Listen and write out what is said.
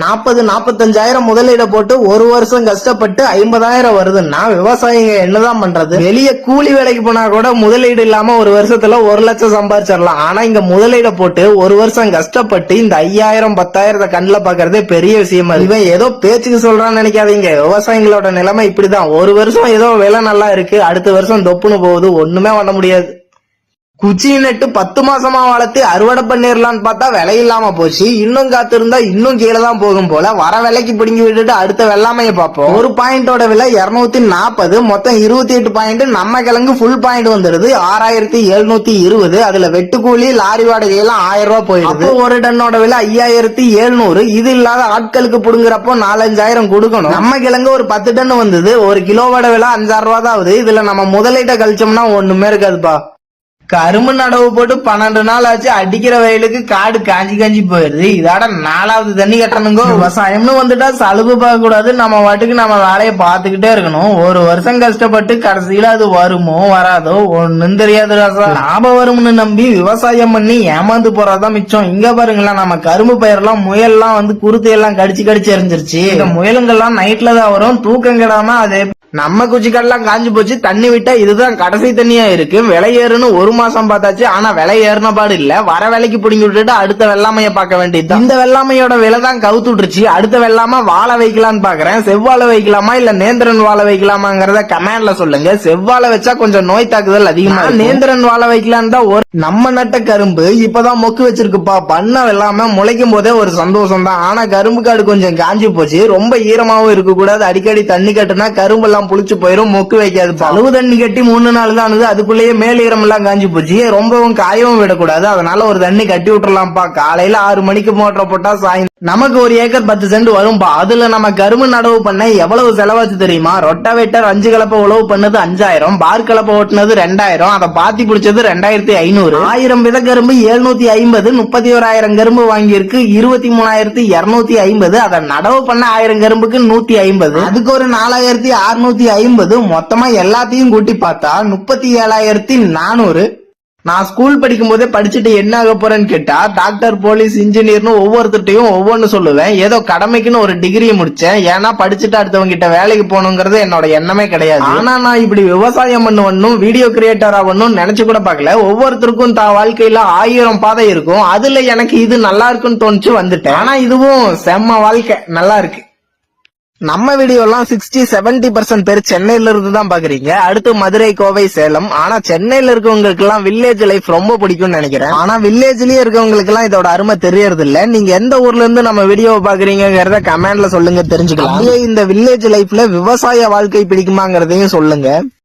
நாற்பது நாற்பத்தஞ்சாயிரம் முதலீட போட்டு ஒரு வருஷம் கஷ்டப்பட்டு ஐம்பதாயிரம் வருதுன்னா விவசாயிங்க என்னதான் பண்றது? வெளிய கூலி வேலைக்கு போனா கூட முதலீடு இல்லாம ஒரு வருஷத்துல ஒரு லட்சம் சம்பாதிச்சிடலாம் ஆனா இங்க முதலீட போட்டு ஒரு வருஷம் கஷ்டப்பட்டு இந்த ஐயாயிரம் பத்தாயிரத்தை கண்ணில் பாக்குறதே பெரிய விஷயம் இவன் ஏதோ பேச்சுக்கு சொல்றான்னு நினைக்காதீங்க. விவசாயிங்களோட நிலைமை இப்படிதான். ஒரு வருஷம் ஏதோ விலை நல்லா இருக்கு அடுத்த வருஷம் தொப்புன்னு போகுது. ஒண்ணுமே பண்ண முடியாது. குச்சி நட்டு பத்து மாசமா வளர்த்து அறுவடை பண்ணிடலாம்னு பார்த்தா விலை இல்லாம போச்சு. இன்னும் காத்திருந்தா இன்னும் கீழே தான் போகும் போல. வர விலைக்கு பிடுங்கி விட்டுட்டு அடுத்த வெள்ளாமைய பார்ப்போம். ஒரு பாயிண்டோட விலை இருநூத்தி நாற்பது மொத்தம் இருபத்தி எட்டு பாயிண்ட் நம்ம கிழங்கு ஃபுல் பாயிண்ட் வந்துருது. ஆறாயிரத்தி எழுநூத்தி இருபது. அதுல வெட்டுக்கூலி லாரி வாடகை எல்லாம் ஆயிரம் ரூபாய் போயிடுது. ஒரு டன்னோட விலை ஐயாயிரத்தி எழுநூறு. இது இல்லாத ஆட்களுக்கு புடுங்குறப்போ நாலஞ்சாயிரம் கொடுக்கணும். நம்ம கிழங்கு ஒரு பத்து டன் வந்தது. ஒரு கிலோவோட விலை அஞ்சாறு ரூபா தான் ஆகுது. இதுல நம்ம முதலீட்டை கழிச்சோம்னா ஒண்ணுமே இருக்காதுப்பா. கரும்பு நடவு போட்டு பன்னெண்டு நாள் ஆச்சு அடிக்கிற வயலுக்கு காடு காஞ்சி காஞ்சி போயிருது. இதோட நாலாவது தண்ணி கட்டணுங்கோ. விவசாயம்னு வந்துட்டா சலுப்பு பார்க்க கூடாது. நம்ம வாட்டுக்கு நம்ம வேலையை பார்த்துக்கிட்டே இருக்கணும். ஒரு வருஷம் கஷ்டப்பட்டு கடைசியில அது வருமோ வராதோ ஒன்னும் தெரியாது ராசா. லாபம் வரும்னு நம்பி விவசாயம் பண்ணி ஏமாந்து போறதுதான் மிச்சம். இங்க பாருங்களேன் நம்ம கரும்பு பயிரெல்லாம் முயல்லாம் வந்து குருத்தையெல்லாம் கடிச்சு கடிச்சு எரிஞ்சிருச்சு. இந்த முயலுங்கெல்லாம் நைட்ல தான் வரும். தூக்கம் கிடாம அதே நம்ம குச்சிக்கெல்லாம் காஞ்சு போச்சு தண்ணி விட்டா இதுதான் கடைசி தண்ணியா இருக்கு. விலை ஏறுன்னு ஒரு மாசம் பார்த்தாச்சு ஆனா விலை ஏறின பாடு இல்ல. வர விலைக்கு பிடிங்கி விட்டுட்டு அடுத்த வெள்ளாமைய பார்க்க வேண்டியது இந்த வெள்ளாமையோட விலை தான் கவுத்துட்டுருச்சு. அடுத்த வெள்ளாம வாழை வைக்கலாம்னு பாக்குறேன் செவ்வாழை வைக்கலாமா இல்ல நேந்திரன் வாழை வைக்கலாமாங்கிறத கமெண்ட்ல சொல்லுங்க. செவ்வாழை வச்சா கொஞ்சம் நோய் தாக்குதல் அதிகமா. நேந்திரன் வாழை வைக்கலான்னு தான் ஒரு நம்ம நட்ட கரும்பு இப்பதான் மொக்கு வச்சிருக்குப்பா. பண்ண வெள்ளாம முளைக்கும் போதே ஒரு சந்தோஷம் தான் ஆனா கரும்பு காடு கொஞ்சம் காஞ்சி போச்சு. ரொம்ப ஈரமாவும் இருக்க கூடாது அடிக்கடி தண்ணி கட்டுனா கரும்பு எல்லாம் எல்லாம் புளிச்சு போயிரும் மொக்கு வைக்காது அளவு தண்ணி கட்டி மூணு நாள் தான் ஆனது அதுக்குள்ளேயே மேல் ஈரம் எல்லாம் காஞ்சி போச்சு. ரொம்பவும் காயவும் விடக்கூடாது. அதனால ஒரு தண்ணி கட்டி விட்டுறலாம்ப்பா. காலையில ஆறு மணிக்கு மோட்டர் போட்டா சாய் நமக்கு ஒரு ஏக்கர் பத்து சென்ட் வரும்பா. அதுல நம்ம கரும்பு நடவு பண்ண எவ்வளவு செலவாச்சு தெரியுமா? ரொட்டாவேட்டர் அஞ்சு கலப்பை உழவு பண்ணது அஞ்சாயிரம் பார் கலப்பை ஓட்டுனது ரெண்டாயிரம் அதை பாத்தி பிடிச்சது ரெண்டாயிரத்தி ஐநூறு. ஆயிரம் வித கரும்பு எழுநூத்தி ஐம்பது முப்பத்தி ஓராயிரம் கரும்பு வாங்கியிருக்கு இருபத்தி மூணாயிரத்தி இருநூத்தி ஐம்பது. அதை நடவு பண்ண ஆயிரம் கரும்புக்கு நூத்தி ஐம்பது. அதுக்கு ஒரு நாலாயிரத்தி அறுநூத்தி ஐம்பது மொத்தமா எல்லாத்தையும் கூட்டி பார்த்தா முப்பத்தி ஏழாயிரத்தி நானூறு. நான் ஸ்கூல் படிக்கும் போதே படிச்சுட்டு என்ன ஆக போறேன்னு கேட்டா டாக்டர் போலீஸ் இன்ஜினியர்னு ஒவ்வொருத்தர்ட்டையும் ஒவ்வொன்னு சொல்லுவேன். ஏதோ கடமைக்குன்னு ஒரு டிகிரி முடிச்சேன். ஏன்னா படிச்சுட்டு அடுத்தவங்க கிட்ட வேலைக்கு போகணுங்கிறது என்னோட எண்ணமே கிடையாது. ஆனா நான் இப்படி விவசாயம் பண்ணுவனும் வீடியோ கிரியேட்டர் ஆகணும்னு நினைச்சு கூட பார்க்கல. ஒவ்வொருத்தருக்கும் தான் வாழ்க்கையில ஆயிரம் பாதை இருக்கும். அதுல எனக்கு இது நல்லா இருக்குன்னு தோணுச்சு வந்துட்டேன். ஆனா இதுவும் செம்ம வாழ்க்கை. நல்லா இருக்கு. நம்ம வீடியோலாம் சிக்ஸ்டி செவன்டி பர்சன்ட் பேர் சென்னையில இருந்து தான் பாக்குறீங்க. அடுத்து மதுரை கோவை சேலம். ஆனா சென்னையில இருக்கவங்களுக்கு எல்லாம் வில்லேஜ் லைஃப் ரொம்ப பிடிக்கும்னு நினைக்கிறேன். ஆனா வில்லேஜ்லயே இருக்கவங்களுக்கு எல்லாம் இதோட அருமை தெரியறது இல்ல நீங்க எந்த ஊர்ல இருந்து நம்ம வீடியோ பாக்குறீங்கிறத கமெண்ட்ல சொல்லுங்க தெரிஞ்சுக்கலாம். இந்த வில்லேஜ் லைஃப்ல விவசாய வாழ்க்கை பிடிக்குமாங்கிறதையும் சொல்லுங்க.